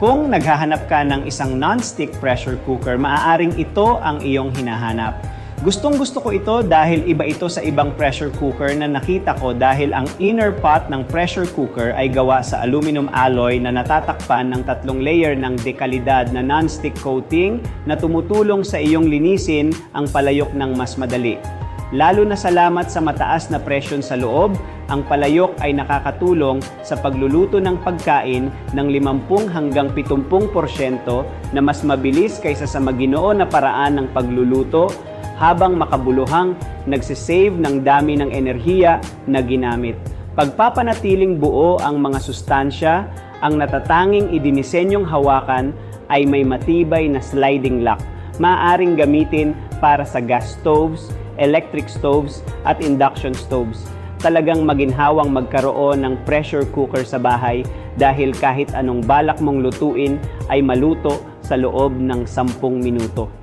Kung naghahanap ka ng isang non-stick pressure cooker, maaaring ito ang iyong hinahanap. Gustong gusto ko ito dahil iba ito sa ibang pressure cooker na nakita ko dahil ang inner pot ng pressure cooker ay gawa sa aluminum alloy na natatakpan ng tatlong layer ng dekalidad na non-stick coating na tumutulong sa iyong linisin ang palayok ng mas madali. Lalo na salamat sa mataas na presyon sa loob, ang palayok ay nakakatulong sa pagluluto ng pagkain ng 50 hanggang 70% na mas mabilis kaysa sa maginoo na paraan ng pagluluto habang makabuluhang nagsisave ng dami ng enerhiya na ginamit. Pagpapanatiling buo ang mga sustansya, ang natatanging idinisenyong hawakan ay may matibay na sliding lock. Maaaring gamitin para sa gas stoves, electric stoves at induction stoves. Talagang maginhawang magkaroon ng pressure cooker sa bahay dahil kahit anong balak mong lutuin ay maluto sa loob ng 10 minuto.